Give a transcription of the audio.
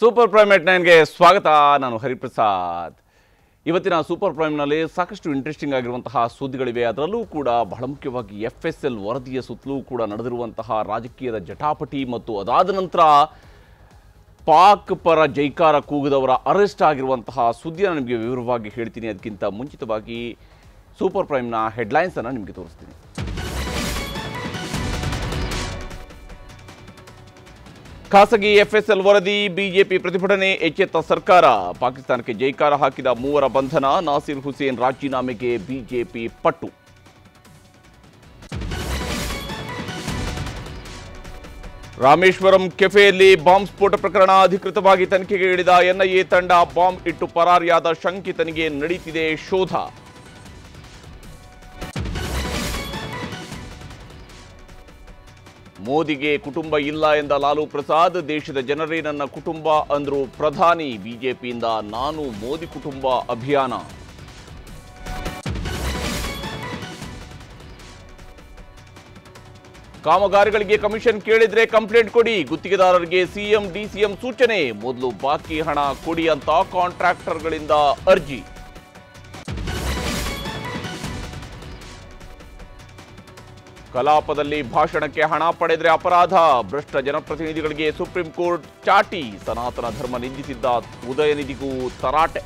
Super prime ಎಟ್ ನೈನ್ಗೆ ಸ್ವಾಗತ, ನಾನು ಹರಿಪ್ರಸಾದ್. ಇವತ್ತಿನ ಸೂಪರ್ ಪ್ರೈಮ್ನಲ್ಲಿ ಸಾಕಷ್ಟು ಇಂಟ್ರೆಸ್ಟಿಂಗ್ ಆಗಿರುವಂತಹ ಸುದ್ದಿಗಳಿವೆ. ಅದರಲ್ಲೂ ಕೂಡ ಬಹಳ ಮುಖ್ಯವಾಗಿ ಎಫ್ ಎಸ್ ಎಲ್ ವರದಿಯ ಸುತ್ತಲೂ ಕೂಡ ನಡೆದಿರುವಂತಹ ರಾಜಕೀಯದ ಜಟಾಪಟಿ ಮತ್ತು ಅದಾದ ನಂತರ ಪಾಕ್ ಪರ ಜೈಕಾರ ಕೂಗಿದವರ ಅರೆಸ್ಟ್ ಆಗಿರುವಂತಹ ಸುದ್ದಿಯನ್ನು ನಿಮಗೆ ವಿವರವಾಗಿ ಹೇಳ್ತೀನಿ. ಅದಕ್ಕಿಂತ ಮುಂಚಿತವಾಗಿ ಸೂಪರ್ ಪ್ರೈಮ್ನ ಹೆಡ್ಲೈನ್ಸನ್ನು ನಿಮಗೆ ತೋರಿಸ್ತೀನಿ. ಖಾಸಗಿ ಎಫ್ಎಸ್ಎಲ್ ವರದಿ, ಬಿಜೆಪಿ ಪ್ರತಿಭಟನೆ, ಎಚ್ಚೆತ್ತ ಸರ್ಕಾರ. ಪಾಕಿಸ್ತಾನಕ್ಕೆ ಜೈಕಾರ ಹಾಕಿದ ಮೂವರ ಬಂಧನ, ನಾಸಿರ್ ಹುಸೇನ್ ರಾಜೀನಾಮೆಗೆ ಬಿಜೆಪಿ ಪಟ್ಟು. ರಾಮೇಶ್ವರಂ ಕೆಫೆಯಲ್ಲಿ ಬಾಂಬ್ ಸ್ಫೋಟ ಪ್ರಕರಣ ಅಧಿಕೃತವಾಗಿ ತನಿಖೆಗೆ ಇಳಿದ ಎನ್ಐಎ ತಂಡ ಬಾಂಬ್ ಇಟ್ಟು ಪರಾರಿಯಾದ ಶಂಕಿತನಿಗೆ ನಡೀತಿದೆ ಶೋಧ. ಮೋದಿಗೆ ಕುಟುಂಬ ಇಲ್ಲ ಎಂದ ಲಾಲು ಪ್ರಸಾದ್, ದೇಶದ ಜನರೇ ನನ್ನ ಕುಟುಂಬ ಅಂದ್ರು ಪ್ರಧಾನಿ ಬಿಜೆಪಿಯಿಂದ ನಾನು ಮೋದಿ ಕುಟುಂಬ ಅಭಿಯಾನ. ಕಾಮಗಾರಿಗಳಿಗೆ ಕಮಿಷನ್ ಕೇಳಿದ್ರೆ ಕಂಪ್ಲೇಂಟ್ ಕೊಡಿ, ಗುತ್ತಿಗೆದಾರರಿಗೆ ಸಿಎಂ, ಡಿಸಿಎಂ ಸೂಚನೆ, ಮೊದಲು ಬಾಕಿ ಹಣ ಕೊಡಿ ಅಂತ ಕಾಂಟ್ರಾಕ್ಟರ್ಗಳಿಂದ ಅರ್ಜಿ. ಕಲಾಪದಲ್ಲಿ ಭಾಷಣಕ್ಕೆ ಹಣ ಪಡೆದರೆ ಅಪರಾಧ. ಭ್ರಷ್ಟ ಜನಪ್ರತಿನಿಧಿಗಳಿಗೆ ಸುಪ್ರೀಂ ಕೋರ್ಟ್ ಚಾಟಿ. ಸನಾತನ ಧರ್ಮ ನಿಂದಿಸಿದ್ದ ಉದಯನಿಧಿಗೂ ತರಾಟೆ.